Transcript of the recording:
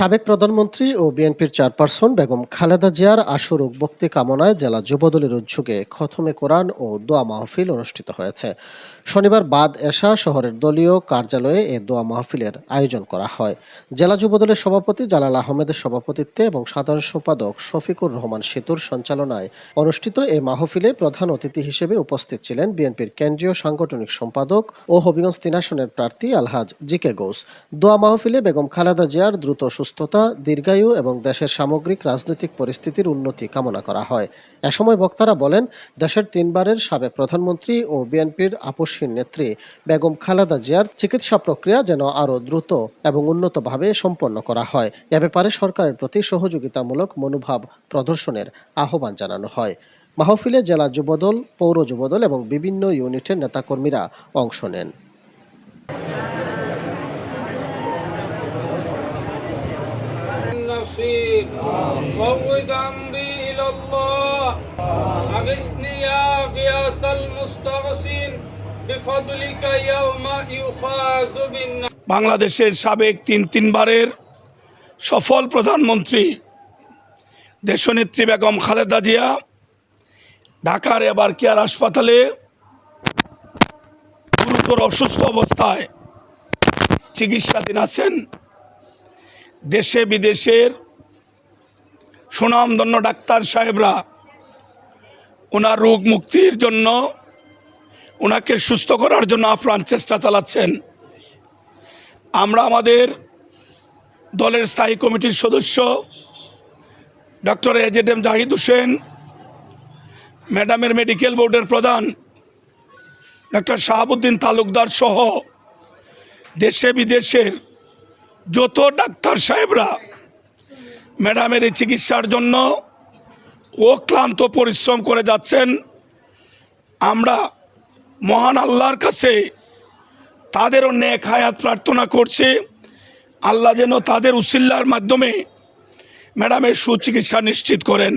সাবেক প্রধানমন্ত্রী ও বিএনপির চেয়ারপারসন বেগম খালেদা জিয়ার আশুরুক বক্তি কামনায় জেলা যুবদলের উদ্যোগে খতমে কোরআন ও দোয়া মাহফিল অনুষ্ঠিত হয়েছে। শনিবার বাদ এশা শহরের দলীয় কার্যালয়ে এ দোয়া মাহফিলের আয়োজন করা হয়। জেলা যুবদলের সভাপতি জালাল আহমেদের সভাপতিত্বে এবং সাধারণ সম্পাদক শফিকুর রহমান সেতুর সঞ্চালনায় অনুষ্ঠিত এ মাহফিলে প্রধান অতিথি হিসেবে উপস্থিত ছিলেন বিএনপির কেন্দ্রীয় সাংগঠনিক সম্পাদক ও হবিগঞ্জ তিন আসনের প্রার্থী আলহাজ জিকে গৌস দোয়া মাহফিলে বেগম খালেদা জিয়ার দ্রুত সুস্থতা দীর্ঘায়ু এবং দেশের সামগ্রিক রাজনৈতিক পরিস্থিতির উন্নতি কামনা করা হয়। এ সময় বক্তারা বলেন, দেশের তিনবারের সাবেক প্রধানমন্ত্রী ও বিএনপির আপসহীন নেত্রী বেগম খালেদা জিয়ার চিকিৎসা প্রক্রিয়া যেন আরও দ্রুত এবং উন্নতভাবে সম্পন্ন করা হয়। এ ব্যাপারে সরকারের প্রতি সহযোগিতামূলক মনোভাব প্রদর্শনের আহ্বান জানানো হয়। মাহফিলে জেলা যুবদল, পৌর যুবদল এবং বিভিন্ন ইউনিটের নেতাকর্মীরা অংশ নেন। النصير فوض أمري إلى الله أغثني يا غياث المستغيثين بفضلك يوم يخاذ بالناس বাংলাদেশের সাবেক তিন তিনবারের সফল প্রধানমন্ত্রী দেশনেত্রী বেগম খালেদা জিয়া ঢাকার এবার কেয়ার হাসপাতালে গুরুতর অসুস্থ অবস্থায় চিকিৎসাধীন আছেন দেশে বিদেশের সুনামধন্য ডাক্তার সাহেবরা ওনার রোগ মুক্তির জন্য ওনাকে সুস্থ করার জন্য আপ্রাণ চেষ্টা চালাচ্ছেন। আমরা আমাদের দলের স্থায়ী কমিটির সদস্য doctor A Z M Zahid Hossain, ম্যাডামের মেডিকেল বোর্ডের প্রধান ডক্টর শাহাবুদ্দিন তালুকদার সহ দেশে বিদেশের যত ডাক্তার সাহেবরা ম্যাডামের এই চিকিৎসার জন্য অক্লান্ত পরিশ্রম করে যাচ্ছেন, আমরা মহান আল্লাহর কাছে তাদেরও নেক হায়াত প্রার্থনা করছি। আল্লাহ যেন তাদের উসিল্লার মাধ্যমে ম্যাডামের সুচিকিৎসা নিশ্চিত করেন।